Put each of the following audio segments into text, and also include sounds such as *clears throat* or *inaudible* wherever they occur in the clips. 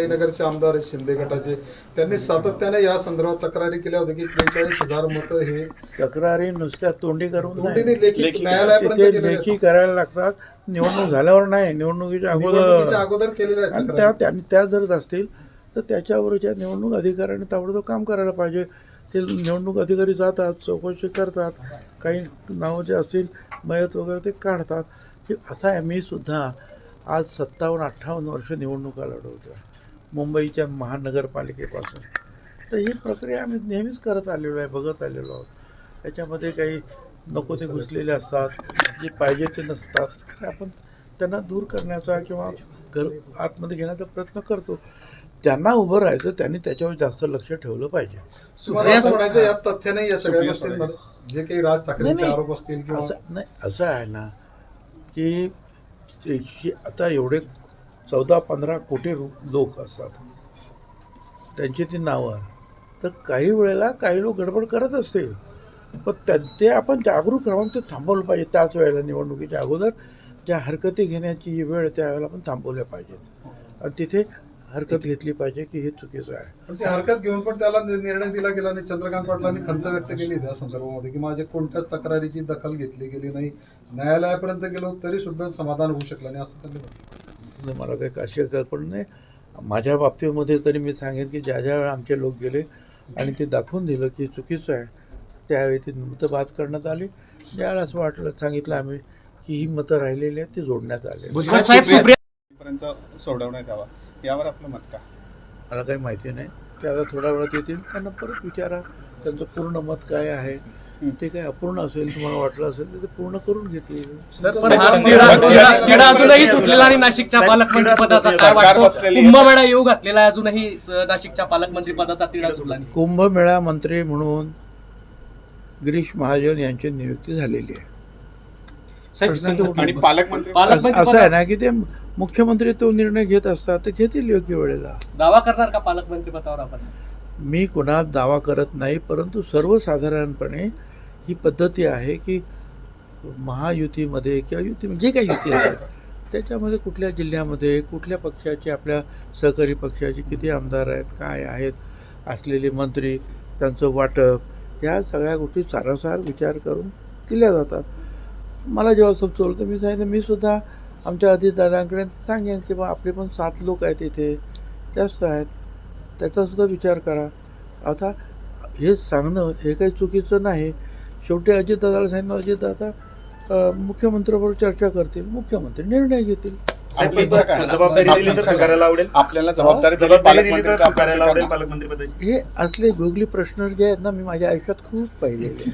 संभाजीनगरचे आमदार शिंदे गटाचे त्यांनी सातत्याने या संदर्भात तक्रारी केल्या होत्या की त्रेचाळीस हजार मतं हे तक्रारी नुसत्या तोंडी करून नाही. तोंडीने लेखी न्यायालयापर्यंत तिथे. लेखी करायला लागतात निवडणूक झाल्यावर नाही निवडणुकीच्या निवडणुकीच्या अगोदर अगोदर केलेल्या आहेत आणि तक्रारी. त्या त्या त्या जर असतील तर त्याच्यावरच्या निवडणूक अधिकाऱ्याने ताबडतोब काम करायला पाहिजे ते निवडणूक अधिकारी जातात चौकशी करतात काही नावं जे असतील मयत वगैरे ते काढतात हे असं आहे मी सुद्धा आज सत्तावन्न अठ्ठावन्न वर्ष निवडणुका लढवतो मुंबईच्या महानगरपालिकेपासून. तर ही प्रक्रिया आम्ही नेहमीच करत आलेलो आहे बघत आलेलो आहोत. त्याच्यामध्ये काही नको ते घुसलेले असतात जे पाहिजे ते नसतात. ते आपण त्यांना दूर करण्याचा किंवा घर आतमध्ये घेण्याचा प्रयत्न करतो. ज्यांना उभं राहायचं त्यांनी त्याच्यावर जास्त लक्ष ठेवलं पाहिजे. यात तथ्य नाही या सगळ्या गोष्टींमध्ये जे काही राज ठाकरेंचे नाही, आरोप असतील किंवा असं नाही असं आहे ना की एकशे आता एवढे चौदा पंधरा कोटी लोक असतात. त्यांची ती नावं तर काही वेळेला काही लोक गडबड करत असतील. पण त्या ते आपण जागरूक राहून ते थांबवलं पाहिजे. त्याच वेळेला निवडणुकीच्या अगोदर ज्या हरकती घेण्याची जी वेळ त्यावेळेला आपण थांबवल्या पाहिजेत. आणि तिथे हरकत घेतली पाहिजे की हे चुकीचं आहे. हरकत घेऊन पण त्याला निर्णय दिला गेला आणि चंद्रकांत पाटलांनी खंत व्यक्त केली त्या संदर्भामध्ये की माझ्या कोणत्याच तक्रारीची दखल घेतली गेली नाही. न्यायालयापर्यंत गेलो तरी सुद्धा समाधान होऊ शकलं नाही असं त्यांनी म्हटलं. नाही, मला काही अशी कल्पना नाही माझ्या बाबतीमध्ये तरी मी सांगेन की ज्या ज्या वेळा आमचे लोक गेले आणि ते दाखवून दिलं की चुकीचं आहे त्यावेळी ती मतं बाद करण्यात आली. ज्यावेळेला असं वाटलं सांगितलं आम्ही की ही मतं राहिलेली आहेत ती जोडण्यात आले सोडवण्यात यावा. यावर आपलं मत का? मला काही माहिती नाही. त्यावेळेला थोड्या वेळात येतील त्यांना परत विचारा. त्यांचं पूर्ण मत काय आहे? ते काय अपूर्ण असेल तुम्हाला वाटलं असेल तर ते पूर्ण करून घेतील. अजूनही सुटलेला आणि नाशिकच्या पालकमंत्री पदाचा काय वाटतो. कुंभमेळा येऊ घातलेला अजूनही नाशिकच्या पालकमंत्री पदाचा तिढा सुटला नाही. कुंभमेळा मंत्री म्हणून गिरीश महाजन यांची नियुक्ती झालेली आहे. असं आहे ना की ते मुख्यमंत्री तो निर्णय घेत असतात ते घेतील योग्य वेळेला. दावा करणार का पालकमंत्री पदावर आपण? मी कुणात दावा करत नाही परंतु सर्वसाधारणपणे ही पद्धती आहे की महायुतीमध्ये किंवा युती म्हणजे जे काही युती आहे त्याच्यामध्ये कुठल्या जिल्ह्यामध्ये कुठल्या पक्षाचे आपल्या सहकारी पक्षाचे किती आमदार आहेत काय आहेत असलेले मंत्री त्यांचं वाटप ह्या सगळ्या गोष्टी सारासार विचार करून दिल्या जातात. मला जेव्हा समजवलं तर मी सांगितलं मी सुद्धा आमच्या अधिदारांकडे सांगेन की बा आपले पण सात लोक आहेत इथे जास्त आहेत त्याचासुद्धा विचार करा. आता हे सांगणं हे काही चुकीचं नाही शेवटी अजितदादाला सांगितलं अजितदादा अं, मुख्यमंत्र्याबरोबर चर्चा करतील मुख्यमंत्री निर्णय घेतील. आपली इच्छा काय? जबाबदारी दिली तर आपली स्वीकारायला आवडेल? आपल्याला जबाबदारी दिली जबाबदारी दिली तर पालकमंत्री आपण स्वीकारायला आवडेल. स्वीकारणार. पालकमंत्रीपदाची हे असले गुगली प्रश्न जे आहेत ना मी माझ्या आयुष्यात खूप पाहिलेले आहेत.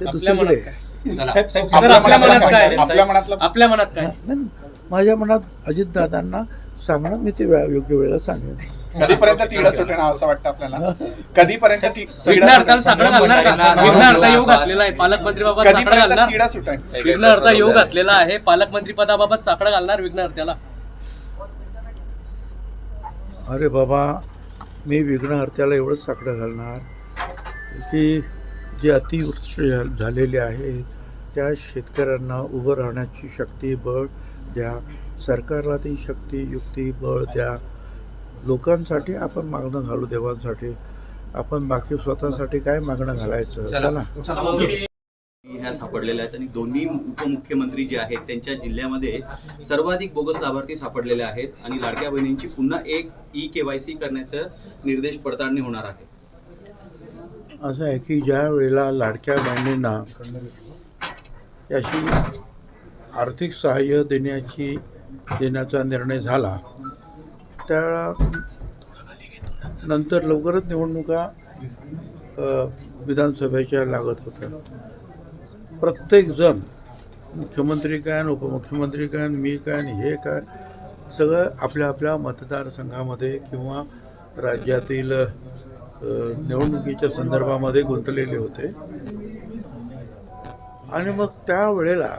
ते आपल्या दुसरीकडे मनात काय? चला. साहेब, साहेब, सर, आपल्या आपल्या मनातलं मनात काय? काय आपल्या मनातलं आपल्या मनात काय? नाही, माझ्या मनात अजितदादांना सांगणं मी ते वेळा योग्य वेळेला सांगेन. कधीपर्यंत तिढा सुटणार असं वाटतं आपल्याला? कधीपर्यंत ती- सुटेल? साकडं घालणार का? विघ्नहर्ता येऊ घातलेला आहे. पालकमंत्री बाबत साकडं कधीपर्यंत घालणार? सुटेल विघ्नहर्ता येऊ घातलेला आहे. पालकमंत्री पदाबाबत साकडं घालणार विघ्नहर्त्याला? अरे बाबा मी विघ्नहर्त्याला एवढंच साकडं घालणार की जी अतिवृष्टी झा- झालेली आहे त्या शेतकऱ्यांना उभं राहण्याची शक्ती बळ द्या. सरकारला ती शक्ती युक्ती बळ द्या. लोकांसाठी आपण मागणं घालू देवांसाठी. आपण बाकी स्वतःसाठी काय मागणं घालायचं? चला. ह्या सापडलेल्या आहेत आणि दोन्ही उपमुख्यमंत्री जे आहेत त्यांच्या जिल्ह्यामध्ये सर्वाधिक बोगस लाभार्थी सापडलेले आहेत आणि लाडक्या बहिणींची पुन्हा एक ई के वाय सी करण्याचं निर्देश पडताळणी होणार आहे. असं आहे की ज्या वेळेला लाडक्या बहिणींना याची आर्थिक सहाय्य देण्याची देण्याचा निर्णय झाला त्यावेळा नंतर लवकरच निवडणुका विधानसभेच्या लागत होत्या. प्रत्येकजण मुख्यमंत्री काय आणि उपमुख्यमंत्री काय आणि मी काय आणि हे काय सगळं आपल्या आपल्या मतदारसंघामध्ये किंवा राज्यातील निवडणुकीच्या संदर्भामध्ये गुंतलेले होते. आणि मग त्यावेळेला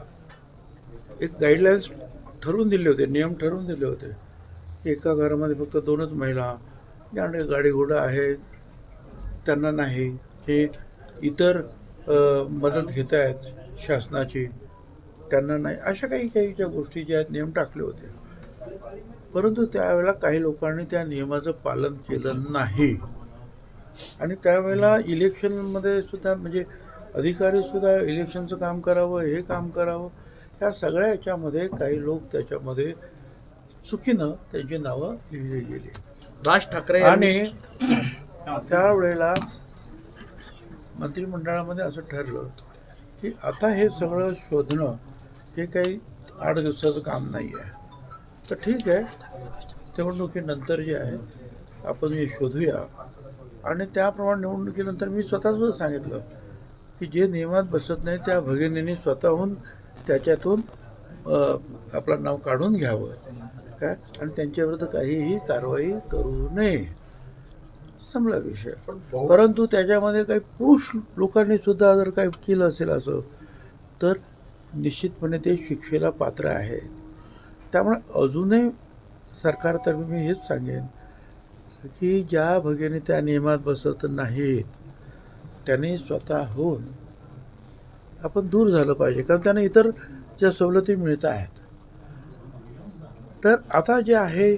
एक गाईडलाईन्स ठरवून दिले होते नियम ठरवून दिले होते. एका घरामध्ये फक्त दोनच महिला ज्यांकडे गाडी घोडा आहे त्यांना नाही. हे इतर मदत घेत आहेत शासनाची त्यांना नाही. अशा काही काही ज्या गोष्टी ज्या आहेत नियम टाकले होते. परंतु त्यावेळेला काही लोकांनी त्या नियमाचं पालन केलं नाही. आणि त्यावेळेला इलेक्शनमध्ये सुद्धा म्हणजे अधिकारीसुद्धा इलेक्शनचं काम करावं हे काम करावं ह्या सगळ्या याच्यामध्ये काही लोक त्याच्यामध्ये चुकीनं त्यांची नावं लिहिली गेली. राज ठाकरे आणि *clears throat* त्यावेळेला मंत्रिमंडळामध्ये असं ठरलं की आता हे सगळं शोधणं हे काही आठ दिवसाचं काम नाही आहे. तर ठीक आहे निवडणुकीनंतर जे आहे आपण हे शोधूया. आणि त्याप्रमाणे निवडणुकीनंतर मी स्वतःच सांगितलं की जे नियमात बसत नाही त्या भगिनींनी स्वतःहून त्याच्यातून आपलं नाव काढून घ्यावं. काय आणि त्यांच्याविरुद्ध काहीही कारवाई करू नये. संपला विषय. परंतु त्याच्यामध्ये काही पुरुष लोकांनी सुद्धा जर काही केलं असेल असं तर निश्चितपणे ते शिक्षेला पात्र आहे. त्यामुळे अजूनही सरकारतर्फे मी हेच सांगेन की ज्या भगिनी त्या नियमात बसत नाहीत त्यांनी स्वतःहून आपण दूर झालं पाहिजे. कारण त्यांना इतर ज्या सवलती मिळत आहेत तर आता जे आहे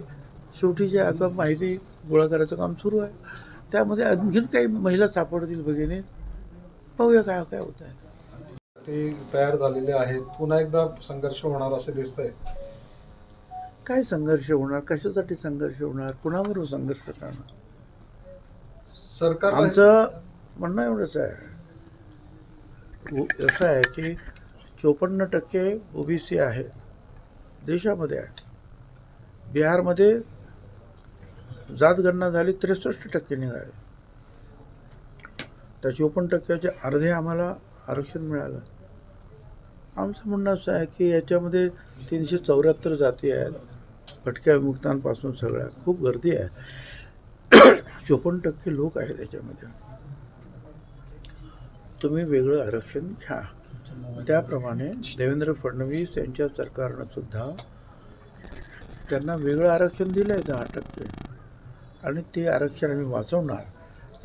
शेवटी जे आता माहिती गोळा करायचं काम सुरू आहे. त्यामध्ये आणखीन काही महिला सापडतील भगिनी. पाहूया काय काय होत आहे. ते तयार झालेले आहेत. पुन्हा एकदा संघर्ष होणार असे दिसतंय. काय संघर्ष होणार? कशासाठी संघर्ष होणार? कुणावर संघर्ष करणार? सरकार आमचं म्हणणं एवढंच आहे. असं आहे की चोपन्न टक्के ओबीसी आहेत. देशामध्ये आहे. बिहारमध्ये जातगणना झाली त्रेसष्ट टक्के निघाले. त्या चोपन्न टक्क्याचे अर्धे आम्हाला आरक्षण मिळालं. आमचं म्हणणं असं आहे की याच्यामध्ये तीनशे चौऱ्याहत्तर जाती आहेत. भटक्या विमुक्तांपासून सगळ्या. खूप गर्दी आहे. चोपन्न टक्के लोक आहेत याच्यामध्ये तुम्ही वेगळं आरक्षण घ्या. त्याप्रमाणे देवेंद्र फडणवीस यांच्या सरकारनं सुद्धा त्यांना वेगळं आरक्षण दिलं आहे दहा टक्के आणि ते आरक्षण आम्ही वाचवणार.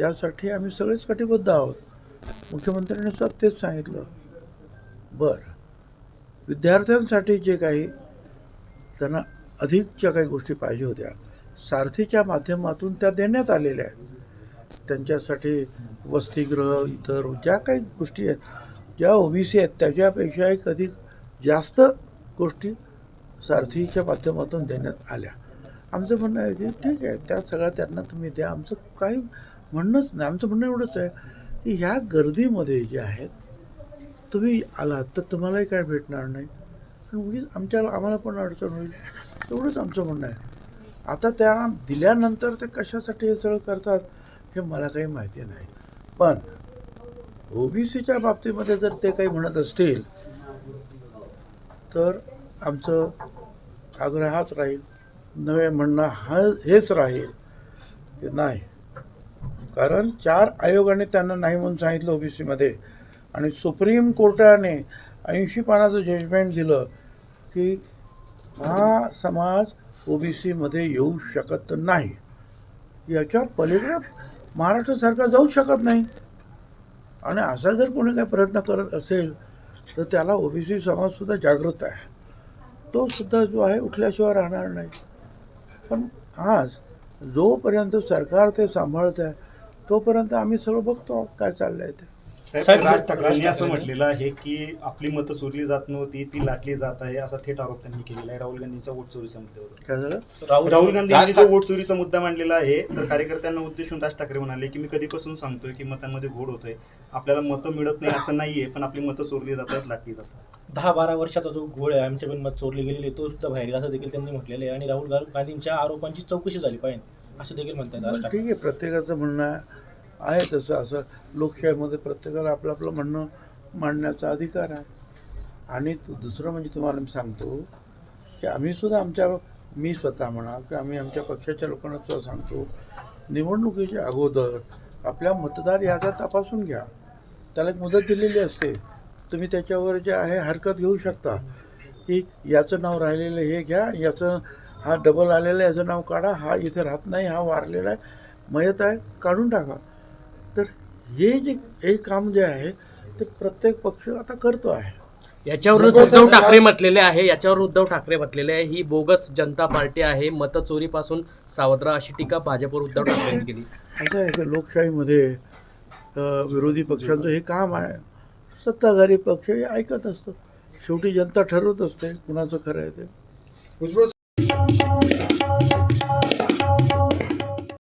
यासाठी आम्ही सगळेच कटिबद्ध आहोत. मुख्यमंत्र्यांनी सुद्धा तेच सांगितलं. बरं. विद्यार्थ्यांसाठी जे काही त्यांना अधिकच्या काही गोष्टी पाहिजे होत्या सारथीच्या माध्यमातून त्या देण्यात आलेल्या आहेत. त्यांच्यासाठी वसतिगृह इतर ज्या काही गोष्टी आहेत ज्या ओबीसी आहेत त्याच्यापेक्षा एक अधिक जास्त गोष्टी सारथीच्या माध्यमातून देण्यात आल्या. आमचं म्हणणं आहे की ठीक आहे त्या सगळ्या त्यांना तुम्ही द्या. आमचं काही म्हणणंच नाही. आमचं म्हणणं एवढंच आहे की ह्या गर्दीमध्ये जे आहेत तुम्ही आलात तर तुम्हालाही काय भेटणार नाही. आणि उगीच आमच्या आम्हाला पण अडचण होईल? एवढंच आमचं म्हणणं आहे. आता त्या दिल्यानंतर ते कशासाठी हे सगळं करतात हे मला काही माहिती नाही. पण ओबीसीच्या बाबतीमध्ये जर ते काही म्हणत असतील तर आमचं आग्रह हाच राहील नवे म्हणणं हा हेच राहील की नाही. कारण चार आयोगाने त्यांना नाही म्हणून सांगितलं ओबीसीमध्ये. आणि सुप्रीम कोर्टाने ऐंशी पानाचं जजमेंट दिलं की हा समाज ओबीसीमध्ये येऊ शकत नाही. याच्या पलीकडे महाराष्ट्र सरकार जाऊ शकत नाही. आणि असा जर कोणी काही प्रयत्न करत असेल तर त्याला ओबीसी समाजसुद्धा जागृत आहे. तो सुद्धा जो आहे उठल्याशिवाय राहणार नाही. पण आज जोपर्यंत सरकार ते सांभाळत आहे तोपर्यंत आम्ही सगळं बघतो आहोत काय चाललं आहे ते. साहेब राज ठाकरेंनी असं म्हटलेलं आहे की आपली मतं चोरली जात नव्हती ती लाटली जात आहे असा थेट आरोप त्यांनी केलेला आहे. राहुल गांधींचा वोट चोरीचा मुद्द्यावर काय झालं? राहुल गांधी यांनी जो वोट चोरीचा मुद्दा मांडलेला आहे तर कार्यकर्त्यांना उद्देशून राज ठाकरे म्हणाले की मी कधीपासून सांगतोय की मतांमध्ये घोड होतोय. आपल्याला मतं मिळत नाही असं नाहीये पण आपली मतं चोरली जातात लाटली जातात. दहा बारा वर्षाचा जो घोळ आहे आमच्या पण मत चोरली गेलेली तो सुद्धा बाहेर असं देखील त्यांनी म्हटलेलं आहे. आणि राहुल गांधींच्या आरोपांची चौकशी झाली पाहिजे. असं देखील म्हणतात ठीक आहे प्रत्येकाचं म्हणणं आहे तसं. असं लोकशाहीमध्ये प्रत्येकाला आपलं आपलं म्हणणं मांडण्याचा अधिकार आहे. आणि दुसरं म्हणजे तुम्हाला मी सांगतो की आम्ही सुद्धा आमच्या मी स्वतः म्हणा की आम्ही आमच्या पक्षाच्या लोकांना सुद्धा सांगतो निवडणुकीच्या अगोदर आपल्या मतदार याद्या तपासून घ्या. त्याला एक मुदत दिलेली असते. तुम्ही त्याच्यावर जे आहे हरकत घेऊ शकता. की याचं नाव राहिलेलं हे घ्या याचं हा डबल आलेला याचं नाव काढा हा इथे राहत नाही हा वारलेला आहे. मयत आहे काढून टाका. तर हे जे हे काम जे आहे ते प्रत्येक पक्ष आता करतो आहे. याच्यावरूनच उद्धव ठाकरे म्हटलेले आहे याच्यावर उद्धव ठाकरे म्हटलेले आहे ही बोगस जनता पार्टी आहे मतचोरीपासून सावध राहा अशी टीका भाजपवर उद्धव ठाकरे केली. असं आहे की लोकशाहीमध्ये विरोधी पक्षांचं हे काम आहे. सत्ताधारी पक्ष हे ऐकत असतं. शेवटी जनता ठरवत असते कुणाचं खरं आहे ते.